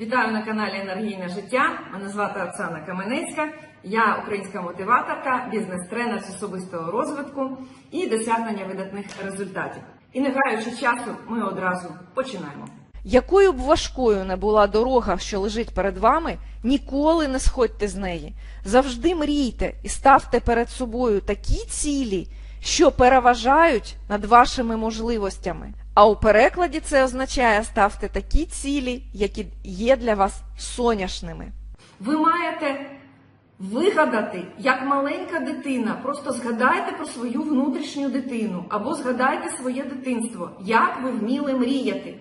Вітаю на каналі Енергійне життя. Мене звати Оксана Каменецька. Я українська мотиваторка, бізнес-тренер з особистого розвитку і досягнення видатних результатів. І не гаючи часу, ми одразу починаємо. Якою б важкою не була дорога, що лежить перед вами, ніколи не сходьте з неї. Завжди мрійте і ставте перед собою такі цілі, що переважають над вашими можливостями. А у перекладі це означає ставте такі цілі, які є для вас соняшними. Ви маєте вигадати, як маленька дитина. Просто згадайте про свою внутрішню дитину або згадайте своє дитинство, як ви вміли мріяти.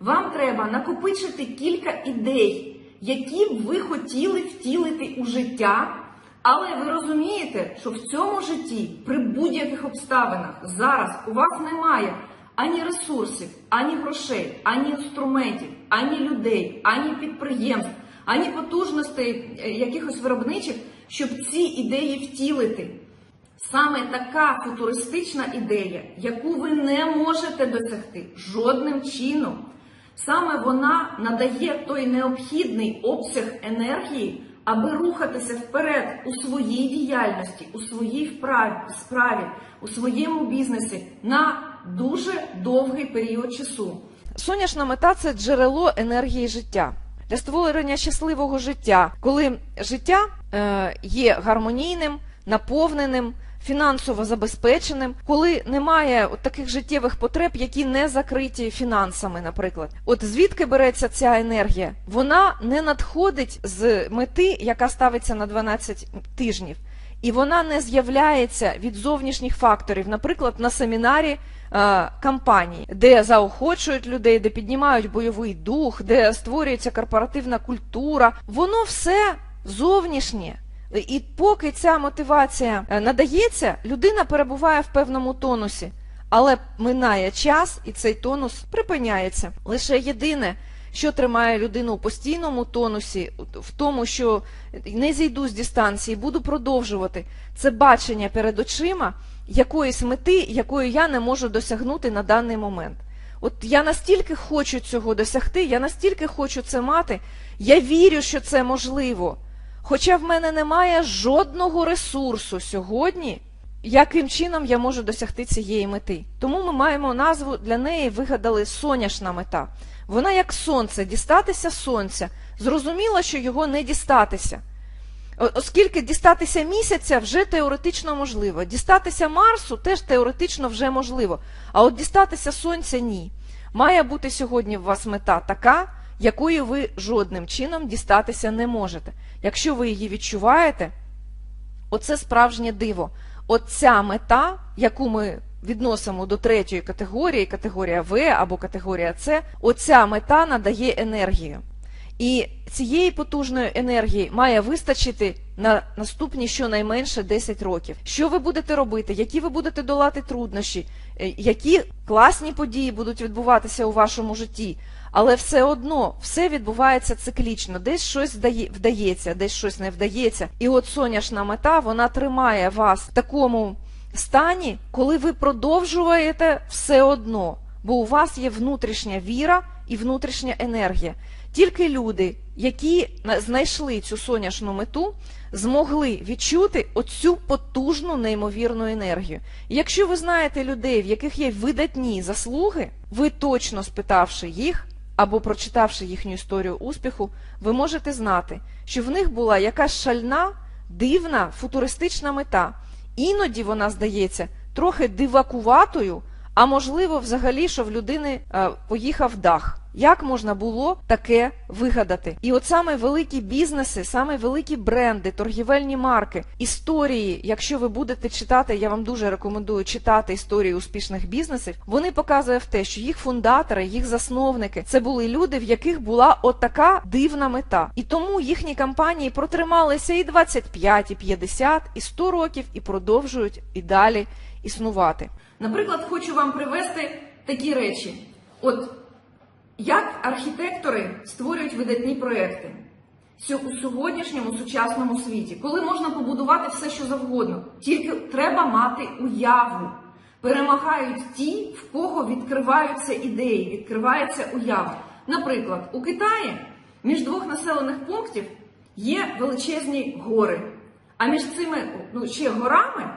Вам треба накопичити кілька ідей, які б ви хотіли втілити у життя. Але ви розумієте, що в цьому житті при будь-яких обставинах зараз у вас немає ані ресурсів, ані грошей, ані інструментів, ані людей, ані підприємств, ані потужностей е, якихось виробничих, щоб ці ідеї втілити. Саме така футуристична ідея, яку ви не можете досягти жодним чином, саме вона надає той необхідний обсяг енергії, аби рухатися вперед у своїй діяльності, у своїй справі, у своєму бізнесі на дуже довгий період часу. Сонячна мета це джерело енергії життя. Для створення щасливого життя, коли життя е, є гармонійним, наповненим, фінансово забезпеченим, коли немає от таких життєвих потреб, які не закриті фінансами, наприклад. От звідки береться ця енергія? Вона не надходить з мети, яка ставиться на 12 тижнів. І вона не з'являється від зовнішніх факторів, наприклад, на семінарі е, кампанії, де заохочують людей, де піднімають бойовий дух, де створюється корпоративна культура. Воно все зовнішнє. І поки ця мотивація е, надається, людина перебуває в певному тонусі, але минає час, і цей тонус припиняється. Лише єдине, що тримає людину у постійному тонусі, в тому, що не зійду з дистанції, буду продовжувати, це бачення перед очима якоїсь мети, якої я не можу досягнути на даний момент. От я настільки хочу цього досягти, я настільки хочу це мати, я вірю, що це можливо. Хоча в мене немає жодного ресурсу сьогодні, яким чином я можу досягти цієї мети. Тому ми маємо назву для неї вигадали соняшна мета. Вона як сонце, дістатися сонця. Зрозуміло, що його не дістатися. Оскільки дістатися місяця вже теоретично можливо, дістатися Марсу теж теоретично вже можливо. А от дістатися сонця ні. Має бути сьогодні у вас мета така, якої ви жодним чином дістатися не можете. Якщо ви її відчуваєте, оце справжнє диво. Оця мета, яку ми відносимо до третьої категорії, категорія В або категорія С, оця мета надає енергію. І цієї потужної енергії має вистачити на наступні щонайменше 10 років. Що ви будете робити, які ви будете долати труднощі, е, які класні події будуть відбуватися у вашому житті. Але все одно все відбувається циклічно. Десь щось вдається, десь щось не вдається. І от соняшна мета вона тримає вас в такому стані, коли ви продовжуєте все одно, бо у вас є внутрішня віра і внутрішня енергія. Тільки люди, які на- знайшли цю соняшну мету, змогли відчути оцю потужну неймовірну енергію. І якщо ви знаєте людей, в яких є видатні заслуги, ви точно спитавши їх або прочитавши їхню історію успіху, ви можете знати, що в них була якась шальна, дивна, футуристична мета. Іноді вона здається трохи дивакуватою, а можливо, взагалі, що в людини е, поїхав дах. Як можна було таке вигадати? І от саме великі бізнеси, саме великі бренди, торгівельні марки, історії, якщо ви будете читати, я вам дуже рекомендую читати історії успішних бізнесів, вони показують те, що їх фундатори, їх засновники це були люди, в яких була отака дивна мета. І тому їхні компанії протрималися і 25, і 50, і 100 років, і продовжують і далі існувати. Наприклад, хочу вам привести такі речі. От як архітектори створюють видатні проекти у сьогоднішньому сучасному світі, коли можна побудувати все, що завгодно, тільки треба мати уяву. Перемагають ті, в кого відкриваються ідеї, відкривається уява. Наприклад, у Китаї між двох населених пунктів є величезні гори. А між цими ну, ще горами,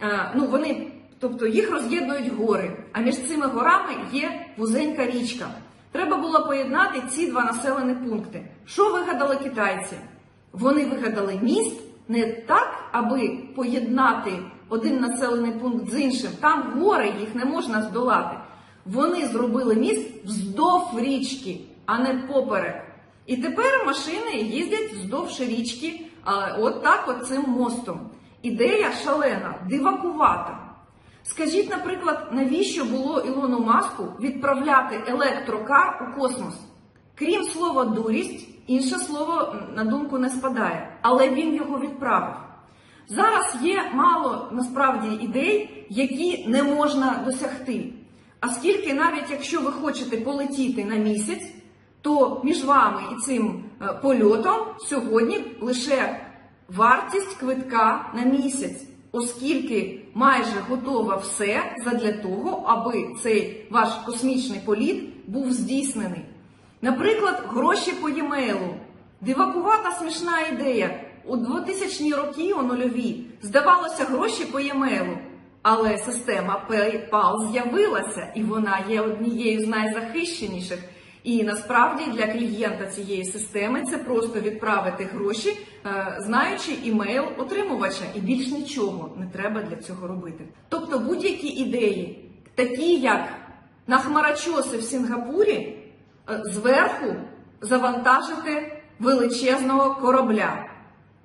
е, ну вони, тобто їх роз'єднують гори, а між цими горами є вузенька річка. Треба було поєднати ці два населені пункти. Що вигадали китайці? Вони вигадали міст не так, аби поєднати один населений пункт з іншим. Там гори, їх не можна здолати. Вони зробили міст вздовж річки, а не поперек. І тепер машини їздять вздовж річки, от так от цим мостом. Ідея шалена, дивакувата. Скажіть, наприклад, навіщо було Ілону Маску відправляти електрокар у космос? Крім слова дурість, інше слово на думку не спадає, але він його відправив. Зараз є мало насправді ідей, які не можна досягти. Оскільки навіть якщо ви хочете полетіти на місяць, то між вами і цим е, польотом сьогодні лише вартість квитка на місяць, оскільки майже готове все задля того, аби цей ваш космічний політ був здійснений. Наприклад, гроші по e-mail. Дивакувата смішна ідея. У 2000-ні роки, у нульові, здавалося гроші по e-mail. Але система PayPal з'явилася, і вона є однією з найзахищеніших. І насправді для клієнта цієї системи це просто відправити гроші, е, знаючи імейл отримувача, і більш нічого не треба для цього робити. Тобто будь-які ідеї, такі як на хмарочоси в Сінгапурі, е, зверху завантажити величезного корабля,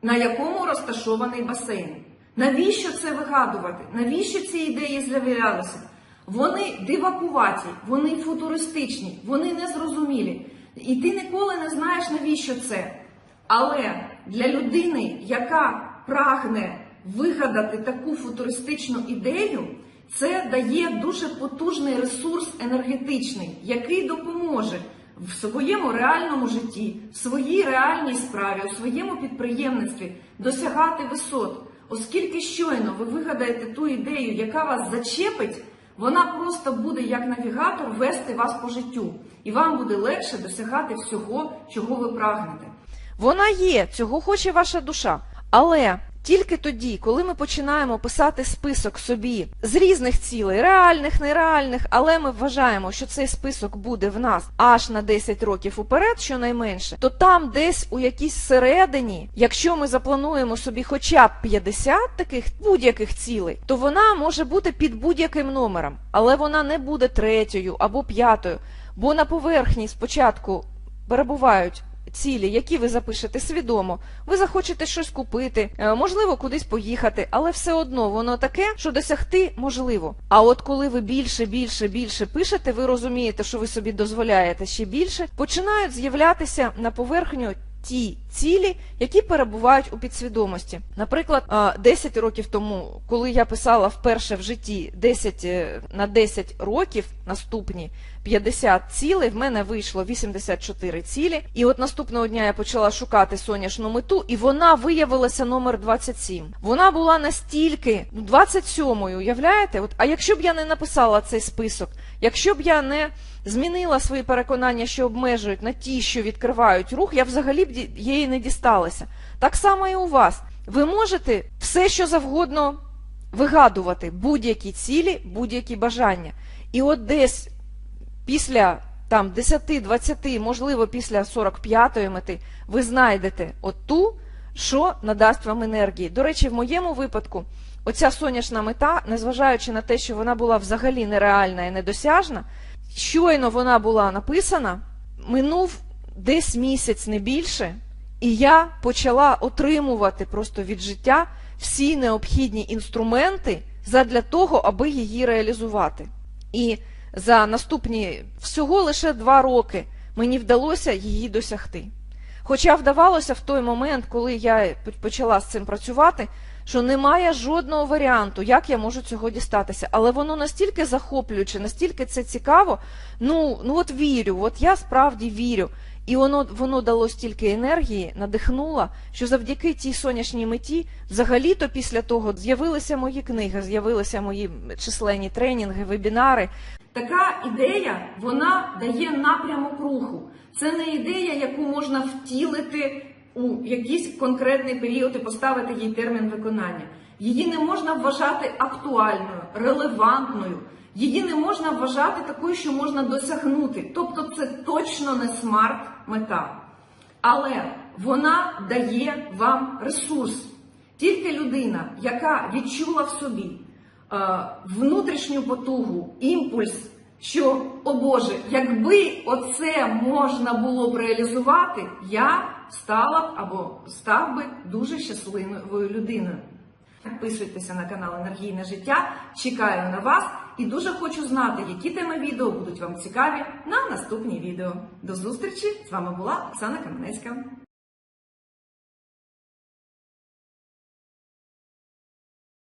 на якому розташований басейн. Навіщо це вигадувати? Навіщо ці ідеї з'являлися? Вони дивакуваті, вони футуристичні, вони незрозумілі. І ти ніколи не знаєш, навіщо це. Але для людини, яка прагне вигадати таку футуристичну ідею, це дає дуже потужний ресурс енергетичний, який допоможе в своєму реальному житті, в своїй реальній справі, у своєму підприємництві досягати висот. Оскільки щойно ви вигадаєте ту ідею, яка вас зачепить, вона просто буде як навігатор вести вас по життю, і вам буде легше досягати всього, чого ви прагнете. Вона є, цього хоче ваша душа. Але тільки тоді, коли ми починаємо писати список собі з різних цілей, реальних, нереальних, але ми вважаємо, що цей список буде в нас аж на 10 років уперед, щонайменше, то там десь у якійсь середині, якщо ми заплануємо собі хоча б 50 таких будь-яких цілей, то вона може бути під будь-яким номером, але вона не буде третьою або п'ятою, бо на поверхні спочатку перебувають цілі, які ви запишете свідомо, ви захочете щось купити, е, можливо, кудись поїхати, але все одно воно таке, що досягти можливо. А от коли ви більше, більше, більше пишете, ви розумієте, що ви собі дозволяєте ще більше, починають з'являтися на поверхню. Ті цілі, які перебувають у підсвідомості. Наприклад, е, 10 років тому, коли я писала вперше в житті 10 е, на 10 років наступні 50 цілей, в мене вийшло 84 цілі. І от наступного дня я почала шукати сонячну мету, і вона виявилася номер 27. Вона була настільки ну, 27-ю, уявляєте? От, а якщо б я не написала цей список, якщо б я не змінила свої переконання, що обмежують на ті, що відкривають рух, я взагалі б її не дісталася. Так само і у вас. Ви можете все, що завгодно вигадувати, будь-які цілі, будь-які бажання. І от десь після там 10-20, можливо, після 45-ї мети, ви знайдете от ту, що надасть вам енергії. До речі, в моєму випадку, оця сонячна мета, незважаючи на те, що вона була взагалі нереальна і недосяжна, щойно вона була написана, минув десь місяць не більше, і я почала отримувати просто від життя всі необхідні інструменти задля того, аби її реалізувати. І за наступні всього лише два роки мені вдалося її досягти. Хоча вдавалося в той момент, коли я почала з цим працювати, що немає жодного варіанту, як я можу цього дістатися. Але воно настільки захоплююче, настільки це цікаво. Ну, ну от вірю, от я справді вірю. І воно, воно дало стільки енергії, надихнуло, що завдяки тій сонячній меті, взагалі-то після того з'явилися мої книги, з'явилися мої численні тренінги, вебінари. Така ідея вона дає напрямок руху. Це не ідея, яку можна втілити у якийсь конкретний період і поставити їй термін виконання. Її не можна вважати актуальною, релевантною. Її не можна вважати такою, що можна досягнути. Тобто це точно не смарт-мета. Але вона дає вам ресурс. Тільки людина, яка відчула в собі внутрішню потугу, імпульс, що, о Боже, якби оце можна було б реалізувати, я стала б або став би дуже щасливою людиною. Підписуйтеся на канал Енергійне життя. Чекаю на вас і дуже хочу знати, які теми відео будуть вам цікаві на наступні відео. До зустрічі! З вами була Оксана Каменецька.